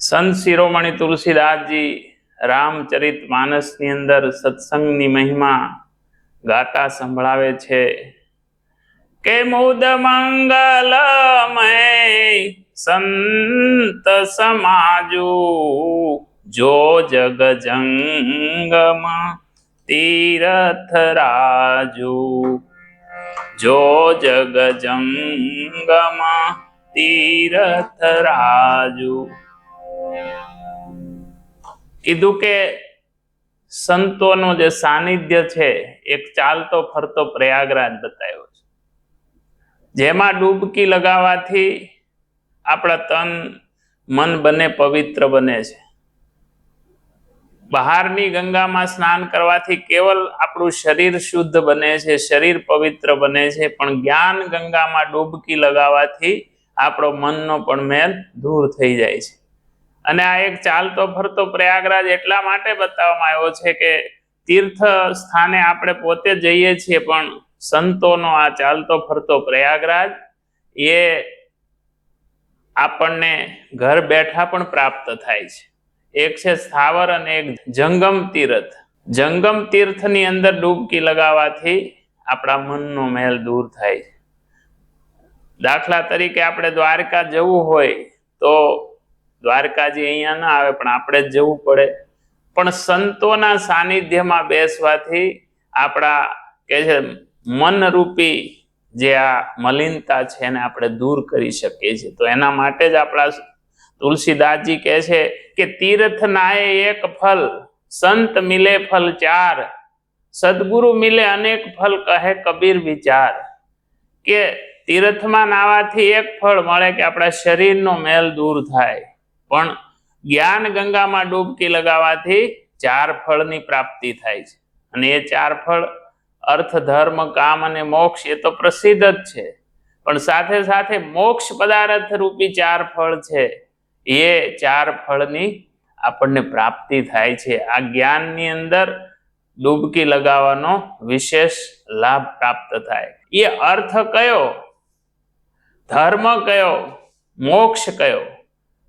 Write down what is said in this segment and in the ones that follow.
સંત શિરોમણી તુલસીદાસજી રામચરિત માનસની અંદર સત્સંગની મહિમા ગાતા સંભળાવે છે. કે મુદ મંગલમય સંત સમાજુ, જો જગ જંગમ તીરથ રાજુ. જો જગ જંગમ તીરથ રાજુ. કીધું કે સંતોનું જે સાનિધ્ય છે, એક ચાલતો ફરતો પ્રયાગરાજ બતાવ્યો છે. જેમાં ડૂબકી લગાવવાથી આપણા તન, મન બંને પવિત્ર બને છે. બહારની ગંગામાં સ્નાન કરવાથી કેવલ આપણું શરીર શુદ્ધ બને છે, શરીર પવિત્ર બને છે, પણ જ્ઞાન ગંગામાં ડૂબકી લગાવવાથી આપણો મનનો પણ મેલ દૂર થઈ જાય છે. અને આ એક ચાલતો ફરતો પ્રયાગરાજ એટલા માટે બતાવવામાં આવ્યો છે કે તીર્થ સ્થાને આપણે પોતે જઈએ છીએ, પણ સંતોનો આ ચાલતો ફરતો પ્રયાગરાજ એ આપણને ઘર બેઠા પણ પ્રાપ્ત થાય છે. એક છે સ્થાવર અને એક જંગમ તીર્થ. જંગમ તીર્થની અંદર ડૂબકી લગાવવાથી આપણા મનનો મેલ દૂર થાય છે. દાખલા તરીકે આપણે દ્વારકા જવું હોય તો દ્વારકાજી અહીંયા ના આવે, પણ આપણે જ જવું પડે. પણ સંતોના સાનિધ્યમાં બેસવાથી આપણા કે છે, મનરૂપી જે આ મલિનતા છે એને આપણે દૂર કરી શકીએ છીએ. તો એના માટે જ આપણા તુલસીદાસજી કહે છે કે તીર્થ નાય એક ફલ, સંત મિલે ફલ ચાર, સદગુરુ મિલે અનેક ફલ કહે કબીર વિચાર. કે તીર્થમાં નાવાથી એક ફળ મળે કે આપણા શરીરનો મેલ દૂર થાય. પણ જ્ઞાન ગંગામાં ડૂબકી લગાવવાથી ચાર ફળની પ્રાપ્તિ થાય છે. અને એ ચાર ફળ અર્થ, ધર્મ, કામ અને મોક્ષ એ તો પ્રસિદ્ધ જ છે. પણ સાથે સાથે મોક્ષ પદાર્થ રૂપી ચાર ફળ છે. એ ચાર ફળની આપણને પ્રાપ્તિ થાય છે. આ જ્ઞાનની અંદર ડૂબકી લગાવવાનો વિશેષ લાભ પ્રાપ્ત થાય. એ અર્થ કયો? ધર્મ કયો? મોક્ષ કયો?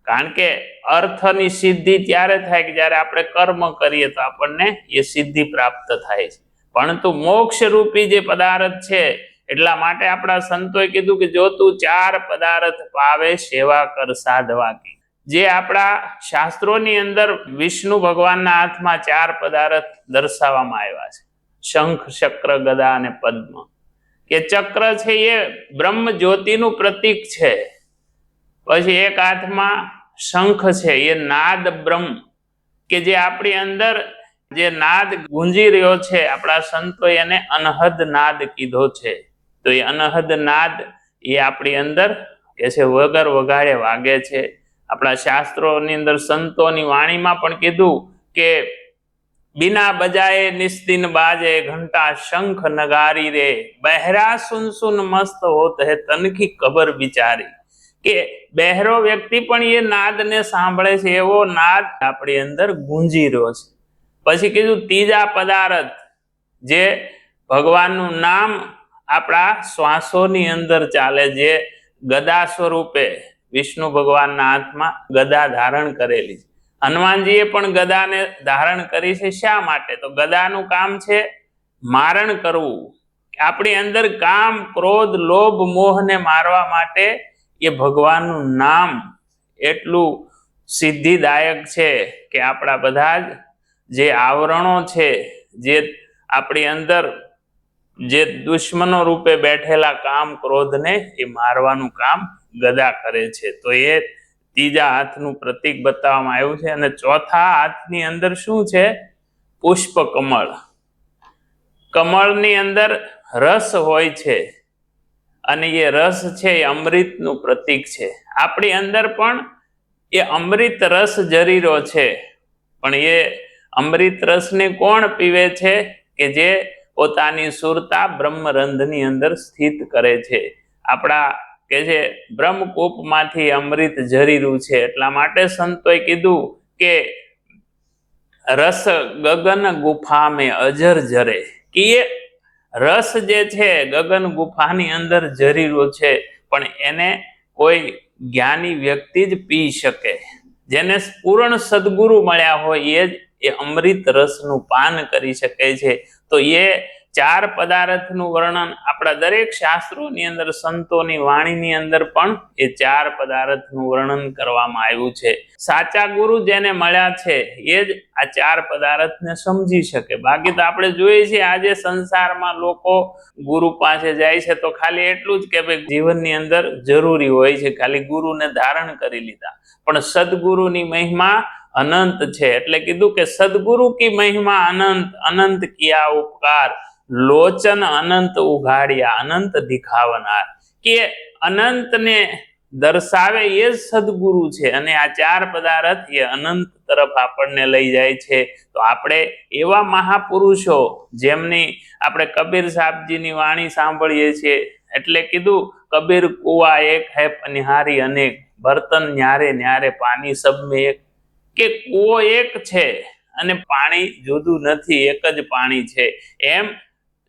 કારણ કે અર્થની સિદ્ધિ ત્યારે થાય કે જ્યારે આપણે કર્મ કરીએ તો આપણને એ સિદ્ધિ પ્રાપ્ત થાય છે. પરંતુ મોક્ષ રૂપી જે પદાર્થ છે, એટલા માટે આપણા સંતોએ કીધું કે જો તું ચાર પદાર્થ પાવે સેવા કર સાધવા કી. જે આપણા શાસ્ત્રોની અંદર વિષ્ણુ ભગવાનના હાથમાં ચાર પદાર્થ દર્શાવવામાં આવ્યા છે. શંખ, ચક્ર, ગદા અને પદ્મ. કે ચક્ર છે એ બ્રહ્મ જ્યોતિનું પ્રતીક છે. પછી એક હાથમાં શંખ છે, એ નાદ બ્રહ્મ. કે જે આપણી અંદર જે નાદ ગુંજી રહ્યો છે, આપણા સંતો એને અનહદ નાદ કીધો છે. તો એ અનહદ નાદ એ આપણી અંદર કે છે, વગર વગાડે વાગે છે. આપણા શાસ્ત્રોની અંદર સંતોની વાણીમાં પણ કીધું કે બિના બજાએ નિસ્તિન બાજે ઘંટા શંખ નગારી રે. બહેરા સુન સુન મસ્ત હોત હે તનખી કબર બિચારી કે બહેરો વ્યક્તિ પણ એ નાદને સાંભળે છે, એવો નાદ આપણી અંદર ગુંજી રહ્યો છે. પછી કીધું, ત્રીજા પદાર્થ, જે ભગવાનનું નામ આપણા શ્વાસોની અંદર ચાલે, જે ગદા સ્વરૂપે વિષ્ણુ ભગવાનના હાથમાં ગદા ધારણ કરેલી છે. હનુમાનજીએ પણ ગદાને ધારણ કરી છે શા માટે? તો ગદાનું કામ છે મારણ કરવું. આપણી અંદર કામ, ક્રોધ, લોભ, મોહને મારવા માટે એ ભગવાનનું નામ એટલું સિદ્ધિદાયક છે કે આપણા બધા જ જે આવરણો છે, જે આપણી અંદર જે દુશ્મનો રૂપે બેઠેલા કામ ક્રોધને એ મારવાનું કામ ગદા કરે છે. તો એ ત્રીજા હાથનું પ્રતીક બતાવવામાં આવ્યું છે અને ચોથા હાથની અંદર શું છે? પુષ્પ કમળ કમળની અંદર રસ હોય છે. અને એ રસ છે એ અમૃતનું પ્રતીક છે. આપણી અંદર પણ એ અમૃત રસ જરીરો છે. પણ એ અમૃત રસને કોણ પીવે છે? કે જે પોતાની સુરતા બ્રહ્મરંધની અંદર સ્થિત કરે છે. આપણા કે જે બ્રહ્મકૂપમાંથી અમૃત જરીરું છે. એટલા માટે સંતોએ કીધું કે રસ ગગન ગુફા મેં અજર જરે. કે રસ જે છે, ગગન ગુફાની અંદર જરીરો છે, પણ એને કોઈ જ્ઞાની વ્યક્તિ જ પી શકે. જેને પૂર્ણ સદગુરુ મળ્યા હોય, એ જ એ અમૃત રસનું પાન કરી શકે છે. તો એ ચાર પદાર્થનું વર્ણન આપણા દરેક શાસ્ત્રોની અંદર, સંતોની વાણીની અંદર પણ એ ચાર પદાર્થનું વર્ણન કરવામાં આવ્યું છે. સાચા ગુરુ જેને મળ્યા છે, એ જ આ ચાર પદાર્થને સમજી શકે. બાકી તો આપણે જોઈએ છીએ આજે સંસારમાં લોકો ગુરુ પાસે જાય છે તો ખાલી એટલું જ કે ભાઈ જીવનની અંદર જરૂરી હોય છે. ખાલી ગુરુને ધારણ કરી લીધા. પણ સદગુરુની મહિમા અનંત છે. એટલે કીધું કે સદગુરુ કી મહિમા અનંત અનંત કિયા ઉપકાર. લોચન અનંત ઉઘાડ્યા, અનંત દિખાવનાર. કે અનંતને દર્શાવે એ જ સદગુરુ છે અને આ ચાર પદાર્થ એ અનંત તરફ આપણને લઈ જાય છે. તો આપણે એવા મહાપુરુષો જેમની આપણે કબીર સાહેબજીની વાણી સાંભળીએ છીએ, એટલે કીધું, કબીર કુવા એક હે પનિહારી અનેક, બર્તન ન્યારે ન્યારે પાણી સબમે એક. કે કૂવો એક છે અને પાણી જુદું નથી, એક જ પાણી છે. એમ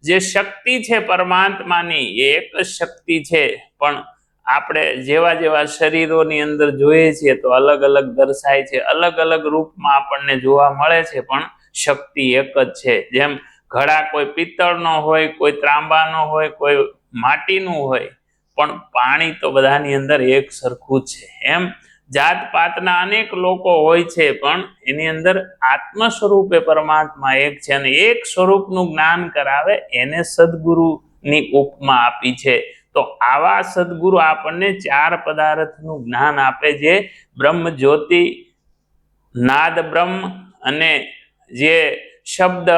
જે શક્તિ છે પરમાત્માની, એ એક જ શક્તિ છે. પણ આપણે જેવા જેવા શરીરોની અંદર જોઈએ છીએ તો અલગ અલગ દર્શાય છે, અલગ અલગ રૂપમાં આપણને જોવા મળે છે, પણ શક્તિ એક જ છે. જેમ ઘડા કોઈ પિત્તળનો હોય, કોઈ ત્રાંબાનો હોય, કોઈ માટીનું હોય, પણ પાણી તો બધાની અંદર એક સરખું છે. એમ જાત પાતના અનેક લોકો હોય છે, પણ એની અંદર આત્મ સ્વરૂપે પરમાત્મા એક છે અને એક સ્વરૂપનું જ્ઞાન કરાવે એને સદગુરુની ઉપમા આપી છે. તો આવા સદગુરુ આપણને ચાર પદાર્થનું જ્ઞાન આપે છે. બ્રહ્મ, જ્યોતિ, નાદ, બ્રહ્મ અને જે શબ્દ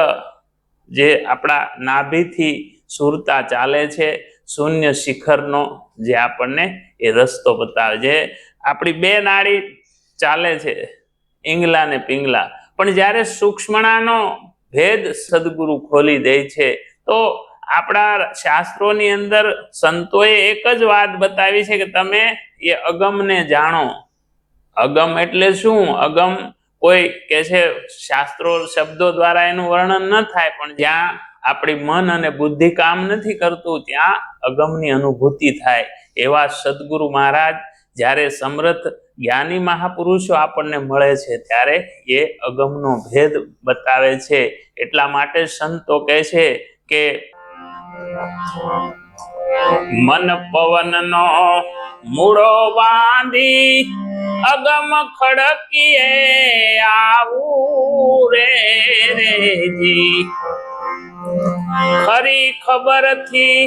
જે આપણા નાભીથી સુરતા ચાલે છે, શૂન્ય શિખરનો જે આપણને એ રસ્તો બતાવે છે. આપણી બે નાડી ચાલે છે, ઈંગલા ને પિંગલા. પણ જ્યારે સૂક્ષ્મણાનો ભેદ સદગુરુ ખોલી દે છે, તો આપણા શાસ્ત્રોની અંદર સંતોએ એક જ વાત બતાવી છે કે તમે એ અગમને જાણો. અગમ એટલે શું? અગમ કોઈ કે છે શાસ્ત્રો શબ્દો દ્વારા એનું વર્ણન ન થાય, પણ જ્યાં આપણી મન અને બુદ્ધિ કામ નથી કરતું, ત્યાં અગમની અનુભૂતિ થાય. એવા સદગુરુ મહારાજ જ્યારે સમર્થ જ્ઞાની મહાપુરુષો આપણને મળે છે, ત્યારે એ અગમનો ભેદ બતાવે છે. એટલા માટે સંતો કહે છે કે, મન પવનનો મૂળો બાંધી અગમ ખડકીએ આવું રે રેજી ખરી ખબરથી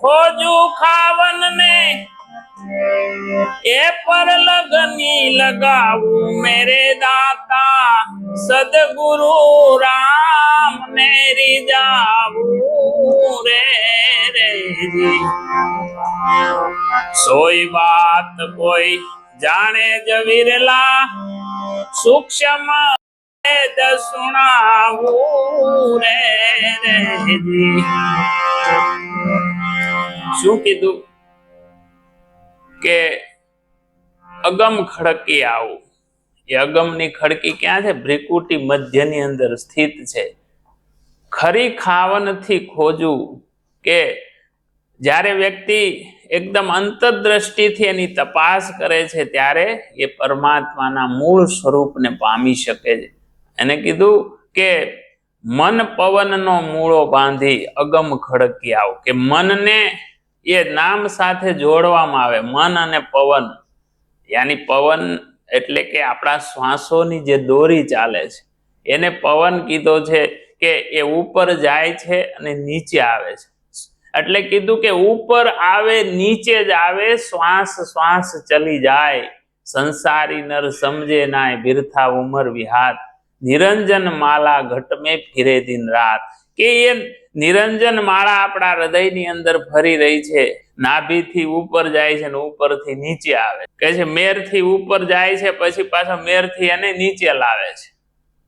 ખોજું ખાવન ને એ પર લગની લગાવું મેરે દાતા, સદગુરુ રામ, મેરી જાવું રે રે સોઈ વાત કોઈ જાણે જવીરલા વિરલા, સૂક્ષ્મ વેદ સુણાવું રે રે શું કીધું? કે અગમ ખડકી આવું. એ અગમની ખડકી ક્યાં છે? ભ્રિકુટી મધ્યની અંદર સ્થિત છે. ખરી ખાવનથી ખોજવું કે જ્યારે વ્યક્તિ એકદમ અંતરદ્રષ્ટિથી એની તપાસ કરે છે, ત્યારે એ પરમાત્માના મૂળ સ્વરૂપને પામી શકે છે. એને કીધું કે મન પવનનો મૂળો બાંધી અગમ ખડકી આવ. કે મનને એ નામ સાથે જોડવામાં આવે, મન અને પવન. યાની પવન એટલે કે આપણા શ્વાસોની જે દોરી ચાલે છે, એને પવન કીધો છે કે એ ઉપર જાય છે અને નીચે આવે છે. એટલે કીધું કે ઉપર આવે, નીચે જ આવે, શ્વાસ શ્વાસ ચલી જાય. સંસારી નર સમજે નાય, બિરથા ઉમર વિહાત નિરંજન માલા ઘટ મેં ફિરે દિન રાત. કે એ નિરંજન માળા આપણા હૃદયની અંદર ફરી રહી છે. નાભીથી ઉપર જાય છે ને ઉપરથી નીચે આવે કે છે, મેરથી ઉપર જાય છે, પછી પાછો મેરથી એને નીચે લાવે છે.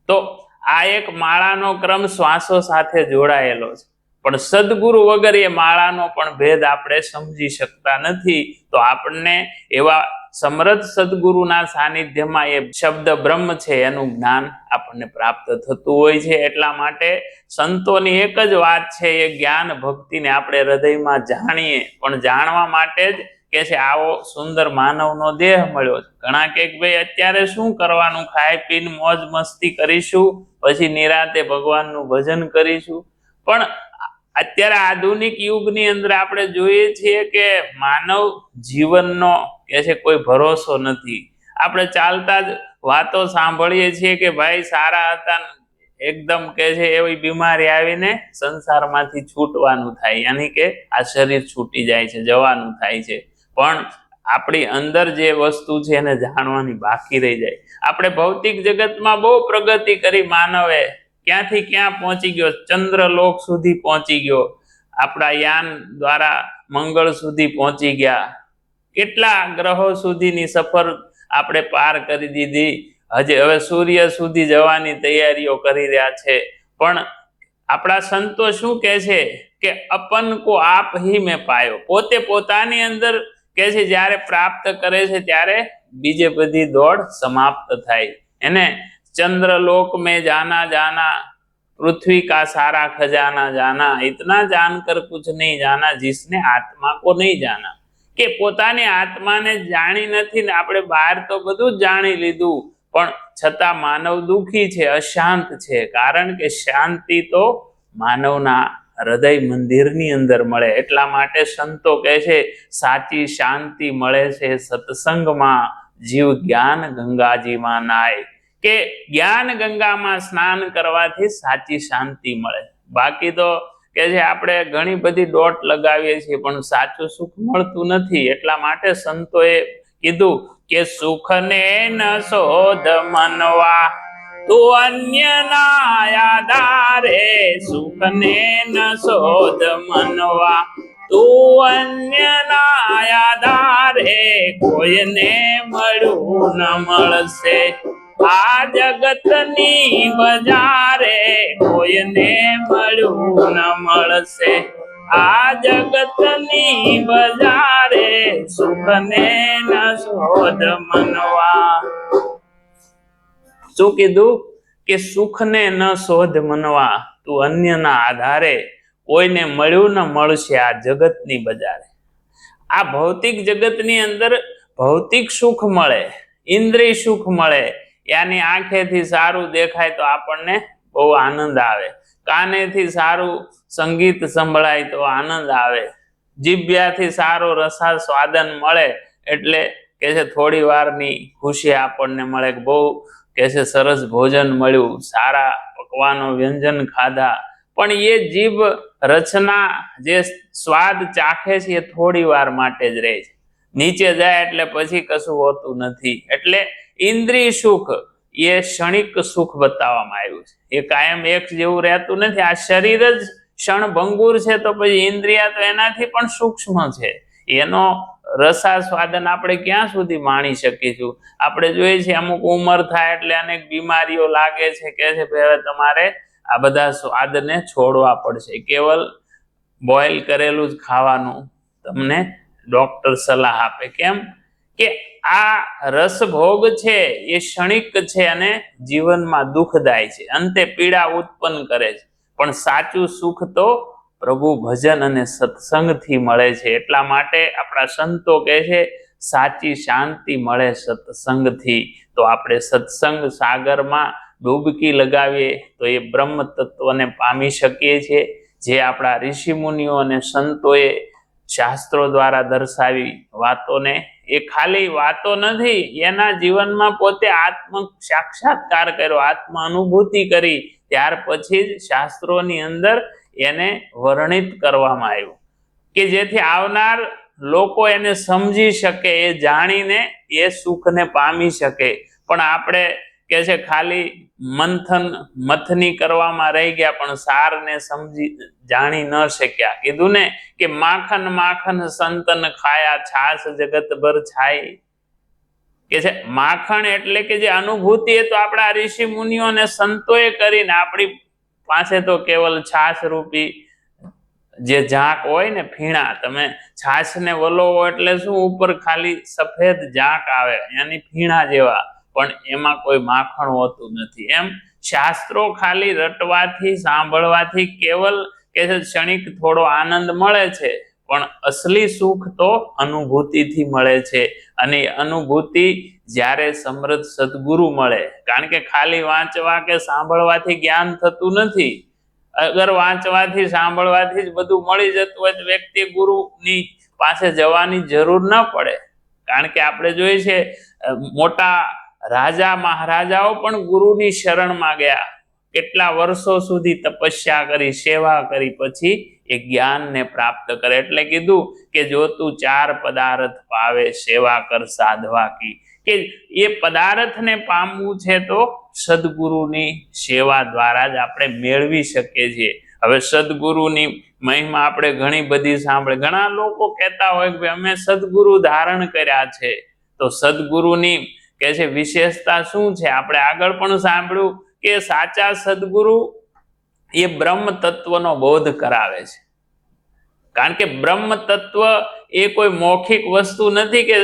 તો આ એક માળાનો ક્રમ શ્વાસો સાથે જોડાયેલો છે. પણ સદગુરુ વગર એ માળાનો પણ ભેદ આપણે સમજી શકતા નથી. તો આપણને એવા સમર્થ સદગુરુના સાનિધ્યમાં એ શબ્દ બ્રહ્મ છે, એનું જ્ઞાન આપણને પ્રાપ્ત થતું હોય છે. એટલા માટે સંતોની એક જ વાત છે, એ જ્ઞાન ભક્તિને આપણે હૃદયમાં જાણીએ. પણ જાણવા માટે જ કે છે, આવો સુંદર માનવનો દેહ મળ્યો છે. ઘણા કે ભાઈ, અત્યારે શું કરવાનું? ખાઈ પીને મોજ મસ્તી કરીશું, પછી નિરાતે ભગવાનનું ભજન કરીશું. પણ અત્યારે આધુનિક યુગની અંદર આપણે જોઈએ છીએ કે માનવ જીવનનો કે છે કોઈ ભરોસો નથી. આપણે ચાલતા જ વાતો સાંભળીએ છીએ કે ભાઈ સારા હતા, એકદમ કે છે એવી બીમારી આવીને સંસારમાંથી છૂટવાનું થાય, યાની કે આ શરીર છૂટી જાય છે, જવાનું થાય છે. પણ આપણી અંદર જે વસ્તુ છે એને જાણવાની બાકી રહી જાય. આપણે ભૌતિક જગતમાં બહુ પ્રગતિ કરી માનવે. ક્યાંથી ક્યાં પહોંચી ગયો? ચંદ્રલોક સુધી પહોંચી ગયો. આપણા યાન દ્વારા મંગળ સુધી પહોંચી ગયા. કેટલા ગ્રહો સુધીની સફર આપણે પાર કરી દીધી? હજી હવે સૂર્ય સુધી જવાની તૈયારીઓ કરી રહ્યા છે. પણ આપણા સંતો શું કહે છે કે અપન કો આપ હી મેં પાયો? પોતે પોતાની અંદર કે છે, જ્યારે પ્રાપ્ત કરે છે, ત્યારે બીજે બધી દોડ સમાપ્ત થાય. એને चंद्रलोक में जाना जाना पृथ्वी का सारा खजाना जाना इतना जानकर कुछ नहीं जाना जिसने आत्मा को नहीं जाना કે પોતાની આત્માને જાણી નથી ને આપણે બહાર તો બધું જ જાણી લીધું પણ છતાં માનવ દુખી છે અશાંત છે કારણ કે શાંતિ તો માનવના હૃદય મંદિરની અંદર મળે એટલા માટે સંતો કહે છે સાચી શાંતિ મળે છે સત્સંગમાં જીવ જ્ઞાન ગંગાજીમાં નાય કે જ્ઞાન ગંગામાં સ્નાન કરવાથી સાચી શાંતિ મળે. બાકી તો કે જે આપણે ઘણી બધી દોટ લગાવીએ છીએ, પણ સાચું સુખ મળતું નથી. એટલા માટે સંતોએ કીધું કે સુખને ન શોધ મનવા. તું અન્ય ના આધારે સુખ ને શોધ મનવા. તું અન્ય ના આધારે કોઈને મળ્યું ન મળશે. આ જગતની બજારે કોઈને મળ્યું ન મળશે. આ જગતની બજારે સુખને ન શોધ મનવા. શું કીધું? કે સુખને ન શોધ મનવા. તું અન્યના આધારે કોઈને મળ્યું ન મળશે આ જગતની બજારે. આ ભૌતિક જગતની અંદર ભૌતિક સુખ મળે, ઇન્દ્રિય સુખ મળે યાની આંખેથી સારું દેખાય તો આપણને બહુ આનંદ આવે. કાનેથી સારું સંગીત સંભળાય તો આનંદ આવે. જીભ્યાથી સારો રસા સ્વાદન મળે એટલે કે છે થોડી વારની ખુશી આપણને મળે કે બહુ કે છે સરસ ભોજન મળ્યું, સારા પકવાનો વ્યંજન ખાધા. પણ એ જીભ રચના જે સ્વાદ ચાખે છે એ થોડી વાર માટે જ રહે છે. નીચે જાય એટલે પછી કશું હોતું નથી. એટલે ઇન્દ્રિય સુખ એ ક્ષણિક સુખ બતાવવામાં આવ્યું છે. એ કાયમ એક જેવું રહેતું નથી. આ શરીર જ ક્ષણભંગુર છે તો પછી ઇન્દ્રિયા તો એનાથી પણ સૂક્ષ્મ છે. એનો રસા સ્વાદન આપણે ક્યાં સુધી માણી શકીશું? આપણે જોઈએ છીએ અમુક ઉંમર થાય એટલે અનેક બીમારીઓ લાગે છે કે છે હવે તમારે આ બધા સ્વાદને છોડવા પડશે. કેવલ બોઇલ કરેલું જ ખાવાનું તમને ડૉક્ટર સલાહ આપે. કેમ? કે આ રસભોગ છે, એ ક્ષણિક છે અને જીવનમાં દુઃખદાય છે. અંતે પીડા ઉત્પન્ન કરે છે. પણ સાચું સુખ તો પ્રભુ ભજન અને સત્સંગથી મળે છે. એટલા માટે આપણા સંતો કહે છે, સાચી શાંતિ મળે સત્સંગથી. તો આપણે સત્સંગ સાગરમાં ડૂબકી લગાવીએ, તો એ બ્રહ્મ તત્વને પામી શકીએ છીએ. જે આપણા ઋષિ મુનિઓ અને સંતોએ શાસ્ત્રો દ્વારા દર્શાવી વાતોને એ ખાલી વાતો નથી, એના જીવનમાં પોતે આત્મ સાક્ષાત્કાર કર્યો, આત્મ અનુભૂતિ કરી, ત્યાર પછી જ શાસ્ત્રોની અંદર એને વર્ણિત કરવામાં આવ્યું. કે જેથી આવનાર લોકો એને સમજી શકે, એ જાણીને એ સુખને પામી શકે. પણ આપણે કે છે, ખાલી મંથન, મથની કરવામાં રહી ગયા, પણ સારને સમજી, જાણી ન શક્યા. કીધું ને કે, માખન માખન સંતન ખાયા છાસ જગતભર છાઈ કે છે, માખણ એટલે કે જે અનુભૂતિ એ તો આપણા ઋષિ મુનિઓ અને સંતોએ કરીને આપણી પાસે તો કેવલ છાસ રૂપી જે ઝાંક હોય ને ફીણા. તમે છાશ ને વલોવો એટલે શું? ઉપર ખાલી સફેદ ઝાંક આવે એની ફીણા જેવા. પણ એમાં કોઈ માખણ હોતું નથી. એમ શાસ્ત્રો ખાલી રટવાથી, સાંભળવાથી કેવલ કે ક્ષણિક થોડો આનંદ મળે છે, પણ અસલી સુખ તો અનુભૂતિથી મળે છે. અને અનુભૂતિ જ્યારે સમૃદ્ધ સદગુરુ મળે, કારણ કે ખાલી વાંચવા કે સાંભળવાથી જ્ઞાન થતું નથી. અગર વાંચવાથી, સાંભળવાથી જ બધું મળી જતું હોય તો વ્યક્તિ ગુરુની પાસે જવાની જરૂર ન પડે. કારણ કે આપણે જોઈએ છે મોટા રાજા મહારાજાઓ પણ ગુરુની શરણમાં ગયા. કેટલા વર્ષો સુધી તપસ્યા કરી, સેવા કરી, પછી એ જ્ઞાનને પ્રાપ્ત કરે. એટલે કીધું કે જો તું ચાર પદાર્થ પાવે, સેવા કર, સાધવા કી. કે એ પદાર્થને પામવું છે તો સદગુરુની સેવા દ્વારા જ આપણે મેળવી શકીએ છીએ. હવે સદગુરુની મહિમા આપણે ઘણી બધી સાંભળે. ઘણા લોકો કહેતા હોય કે અમે સદગુરુ ધારણ કર્યા છે. તો સદગુરુની કે છે, વિશેષતા શું છે? આપણે આગળ પણ સાંભળ્યું કે સાચા સદગુરુ એ બ્રહ્મ તત્વનો બોધ કરાવે છે. કારણ કે બ્રહ્મ તત્વ એ કોઈ મૌખિક વસ્તુ નથી કે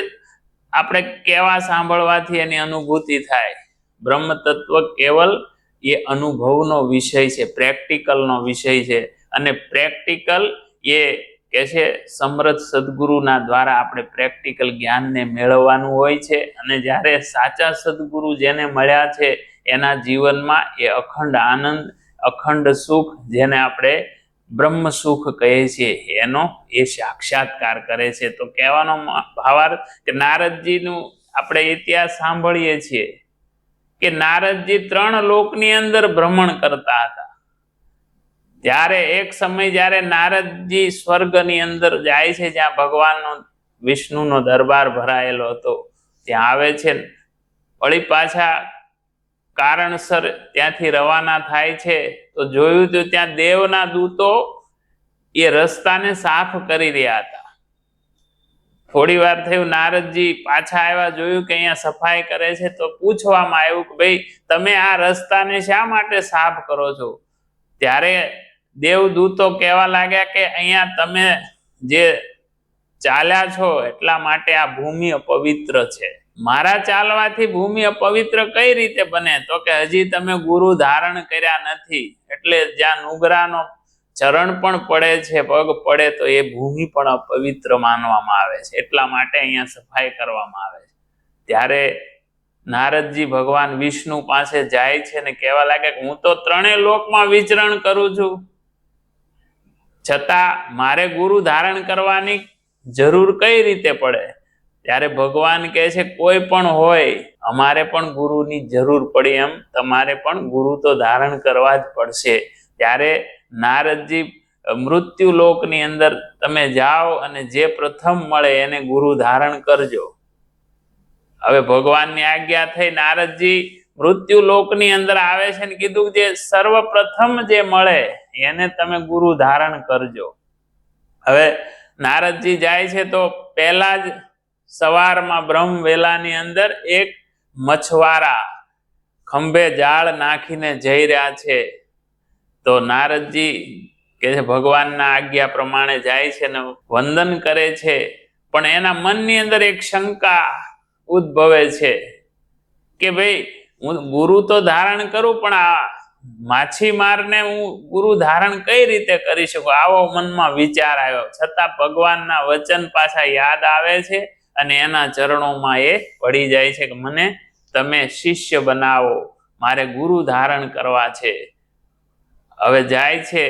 આપણે કેવા સાંભળવાથી એની અનુભૂતિ થાય. બ્રહ્મ તત્વ કેવલ એ અનુભવનો વિષય છે, પ્રેક્ટિકલનો વિષય છે અને પ્રેક્ટિકલ એ કે છે સમૃદ્ધ સદગુરુના દ્વારા આપણે પ્રેક્ટિકલ જ્ઞાનને મેળવવાનું હોય છે અને જ્યારે સાચા સદગુરુ જેને મળ્યા છે, એના જીવનમાં એ અખંડ આનંદ, અખંડ સુખ જેને આપણે બ્રહ્મ સુખ કહે છે એનો એ સાક્ષાત્કાર કરે છે. તો કહેવાનો ભાવાર્થ કે નારદજીનું આપણે ઇતિહાસ સાંભળીએ છીએ કે નારદજી ત્રણ લોકની અંદર ભ્રમણ કરતા હતા. ત્યારે એક સમય જ્યારે નારદજી સ્વર્ગની અંદર જાય છે, જ્યાં ભગવાનનો વિષ્ણુનો દરબાર ભરાયેલો હતો, ત્યાં આવે છે. વળી પાછા કારણસર ત્યાંથી રવાના થાય છે. તો જોયું તો ત્યાં દેવના દૂતો એ રસ્તાને સાફ કરી રહ્યા હતા. થોડી વાર થયું નારદજી પાછા આવ્યા, જોયું કે અહીંયા સફાઈ કરે છે, તો પૂછવામાં આવ્યું કે ભાઈ, તમે આ રસ્તાને શા માટે સાફ કરો છો? ત્યારે દેવદૂતો કહેવા લાગ્યા કે અહીંયા તમે જે ચાલ્યા છો એટલા માટે આ ભૂમિ અપવિત્ર છે. મારા ચાલવાથી ભૂમિ અપવિત્ર કઈ રીતે બને? તો કે હજી તમે ગુરુ ધારણ કર્યા નથી, એટલે જ્યાં નુગરાનો ચરણ પણ પડે છે, પગ પડે, તો એ ભૂમિ પણ અપવિત્ર માનવામાં આવે છે. એટલા માટે અહીંયા સફાઈ કરવામાં આવે છે. ત્યારે નારદજી ભગવાન વિષ્ણુ પાસે જાય છે ને કહેવા લાગે કે હું તો ત્રણેય લોકમાં વિચરણ કરું છું. છતાં મારે ગુરુ ધારણ કરવાની જરૂર કઈ રીતે પડે? ત્યારે ભગવાન કહે છે, કોઈ પણ હોય, અમારે પણ ગુરુની જરૂર પડી એમ. તમારે પણ ગુરુ તો ધારણ કરવા જ પડશે. ત્યારે નારદજી મૃત્યુ લોકની અંદર તમે જાઓ અને જે પ્રથમ મળે એને ગુરુ ધારણ કરજો. હવે ભગવાનની આજ્ઞા થઈ, નારદજી મૃત્યુ લોકની અંદર આવે છે ને કીધું જે સર્વપ્રથમ જે મળે, એને તમે ગુરુ ધારણ કરજો. હવે નારદજી જાય છે તો પહેલા જ સવારમાં બ્રહ્મ વેલાની અંદર એક મછવારા ખંભે જાળ નાખીને જઈ રહ્યા છે. તો નારદજી કે છે ભગવાનના આજ્ઞા પ્રમાણે જાય છે ને વંદન કરે છે. પણ એના મનની અંદર એક શંકા ઉદ્ભવે છે કે ભાઈ હું ગુરુ તો ધારણ કરું, પણ આ માછીમારને હું ગુરુ ધારણ કઈ રીતે કરી શકું? આવો મનમાં વિચાર આવ્યો. છતાં ભગવાનના વચન પાછા યાદ આવે છે અને એના ચરણોમાં એ પડી જાય છે કે મને તમે શિષ્ય બનાવો, મારે ગુરુ ધારણ કરવા છે. હવે જાય છે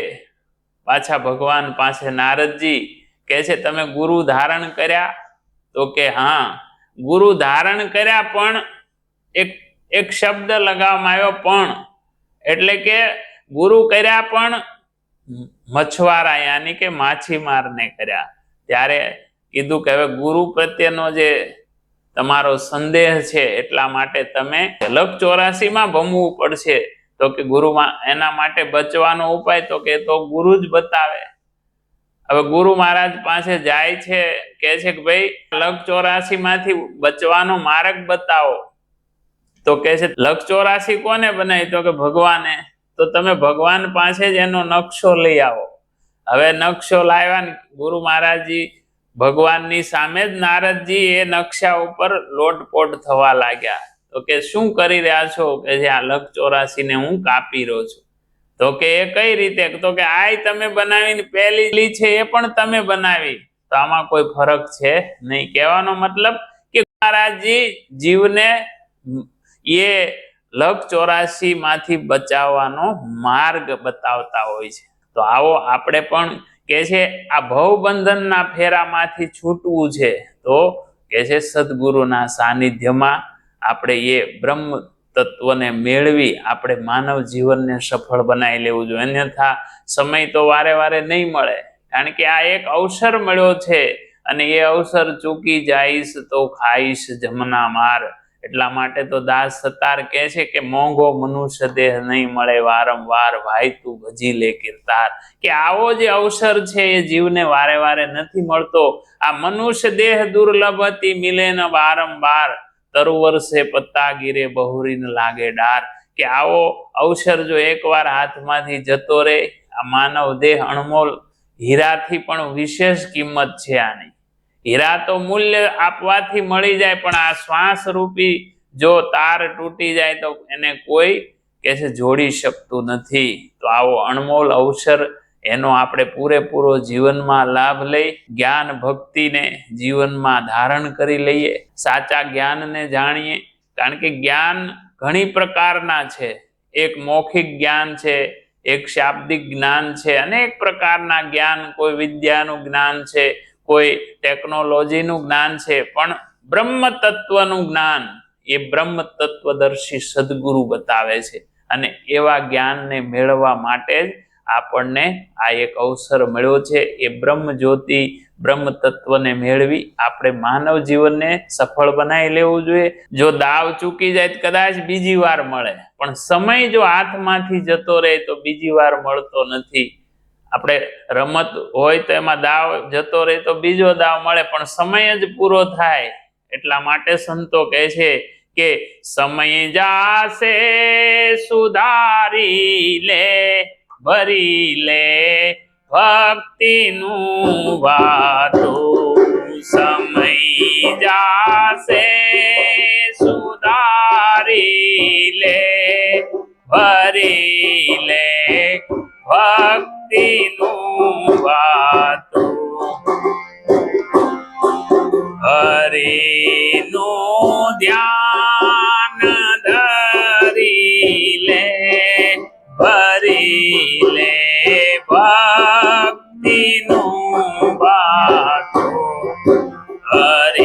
પાછા ભગવાન પાસે. નારદજી કહે છે, તમે ગુરુ ધારણ કર્યા? તો કે, હા, ગુરુ ધારણ કર્યા, પણ એક એક શબ્દ લગાવવામાં આવ્યો પણ. એટલે કે ગુરુ કર્યા પણ મછવારા યાની કે માછીમારને કર્યા. ત્યારે કીધું કે હવે ગુરુ પ્રત્યેનો જે તમારો સંદેહ છે એટલા માટે તમે લક ચોરાસીમાં ભમવું પડશે. તો કે ગુરુમાં એના માટે બચવાનો ઉપાય તો કે તો ગુરુ જ બતાવે. હવે ગુરુ મહારાજ પાસે જાય છે કે છે કે ભાઈ લક ચોરાસી માંથી બચવાનો માર્ગ બતાવો. તો કે છે લક્ષ ચોરાશી કોને બનાવી? તો કે, ભગવાને. તો તમે ભગવાન પાસે જ એનો નકશો લઈ આવો. હવે નકશો લાવ્યા ગુરુ મહારાજજી, ભગવાનની સામે જ નારદજી એ નકશા ઉપર લોટપોટ થવા લાગ્યા. તો કે, શું કરી રહ્યા છો? કે જે આ લક્ષ ચોરાશીને હું કાપી રહ્યો છું. તો કે, એ કઈ રીતે? તો કે, આય તમે બનાવીને પહેલી છે એ પણ તમે બનાવી. તો આમાં કોઈ ફરક છે નહીં. કહેવાનો મતલબ કે મહારાજજી જીવને એ લખ ચોરાશી માંથી બચાવવાનો માર્ગ બતાવતા હોય છે. તો આવો આપણે પણ કે છે, આ ભવબંધનના ફેરામાંથી છૂટવું છે. તો કે છે, સદગુરુના સાનિધ્યમાં આપણે એ બ્રહ્મ તત્વને મેળવી આપણે માનવ જીવનને સફળ બનાવી લેવું જોઈએ. અન્યથા સમય તો વારે વારે નહીં મળે. કારણ કે આ એક અવસર મળ્યો છે અને એ અવસર ચૂકી જાઈશ તો ખાઈશ જમના માર એટલા માટે તો દાસ સતાર કહે છે કે મોંઘો મનુષ્ય દેહ નહીં મળે, વારંવાર ભાઈ તું ભજી લે કિરતાર. કે આવો જે અવસર છે એ જીવને વારે વારે નથી મળતો. આ મનુષ્ય દેહ દુર્લભ હતી, મિલે ન વારંવાર. તરુ વર્ષે પત્તા ગીરે બહુરીને લાગે ડાર. કે આવો અવસર જો એકવાર હાથમાંથી જતો રહે આ માનવ દેહ અણમોલ. હીરાથી પણ વિશેષ કિંમત છે આની. હીરા તો મૂલ્ય આપવાથી મળી જાય, પણ આ શ્વાસ રૂપી જો તાર તૂટી જાય તો એને કોઈ કે છે જોડી શકતું નથી. તો આવો અણમોલ અવસર, એનો આપણે પૂરેપૂરો જીવનમાં લાભ લઈ, જ્ઞાન ભક્તિને જીવનમાં ધારણ કરી લઈએ, સાચા જ્ઞાનને જાણીએ. કારણ કે જ્ઞાન ઘણી પ્રકારના છે. એક મૌખિક જ્ઞાન છે, એક શાબ્દિક જ્ઞાન છે, અનેક પ્રકારના જ્ઞાન, કોઈ વિદ્યાનું જ્ઞાન છે કોઈ ટેકનોલોજીનું જ્ઞાન છે, પણ બ્રહ્મ તત્વનું જ્ઞાન એ બ્રહ્મ તત્વદર્શી સદગુરુ બતાવે છે. અને એવા જ્ઞાનને મેળવવા માટે જ આપણને આ એક અવસર મળ્યો છે. એ બ્રહ્મ જ્યોતિ બ્રહ્મ તત્વને મેળવી આપણે માનવ જીવનને સફળ બનાવી લેવું જોઈએ. જો દાવ ચૂકી જાય કદાચ બીજી વાર મળે. પણ સમય જો હાથમાંથી જતો રહે તો બીજી વાર મળતો નથી. આપણે રમત હોય તો એમાં દાવ જતો રહે તો બીજો દાવ મળે, પણ સમય જ પૂરો થાય. એટલા માટે સંતો કહે છે કે સમય જાશે, સુધારી લે, ભરી લે. ભક્તિનું વાતું સમય જાશે, સુધારી લે, ભરી લે. ભક્તિનું વાતું. હરિનું ધ્યાન ધરી લે ભરી લે ભક્તિનું વાતો. હરિનું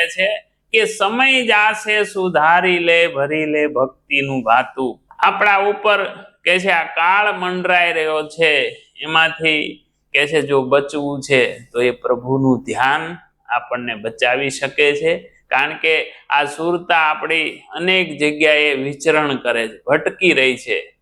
કે છે કે સમય જાશે સુધારી લે, ભરી લે ભક્તિનું ભાતું. આપણા ઉપર કે છે, આ કાળ મંડરાઈ રહ્યો છે. એમાંથી કે છે, જો બચવું છે, તો એ પ્રભુનું ધ્યાન આપણને બચાવી શકે છે. કારણ કે આ સુરતા આપણી અનેક જગ્યાએ વિચરણ કરે છે, ભટકી રહી છે.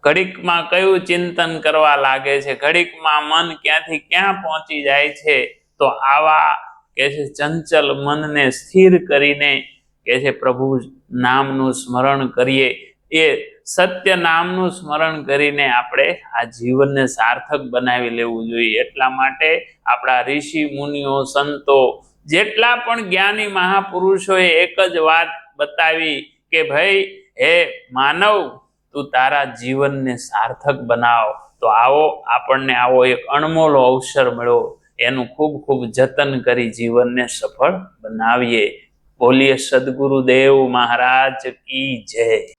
ઘડીકમાં કયું ચિંતન કરવા લાગે છે? ઘડીકમાં મન ક્યાંથી ક્યાં પહોંચી જાય છે? તો આવા કે છે, ચંચલ મનને સ્થિર કરીને કે છે, પ્રભુ નામનું સ્મરણ કરીએ. એ સત્ય નામનું સ્મરણ કરીને આપણે આ જીવનને સાર્થક બનાવી લેવું જોઈએ. એટલા માટે આપણા ઋષિ, મુનિઓ, સંતો જેટલા પણ જ્ઞાની મહાપુરુષોએ એક જ વાત બતાવી કે, ભાઈ, હે માનવ, તું તારા જીવનને સાર્થક બનાવ. તો આવો, આપણને આવો એક અણમોલો અવસર મળ્યો. એનું ખૂબ ખૂબ જતન કરી જીવનને સફળ બનાવીએ. બોલીએ સદગુરુદેવ મહારાજ કી જય.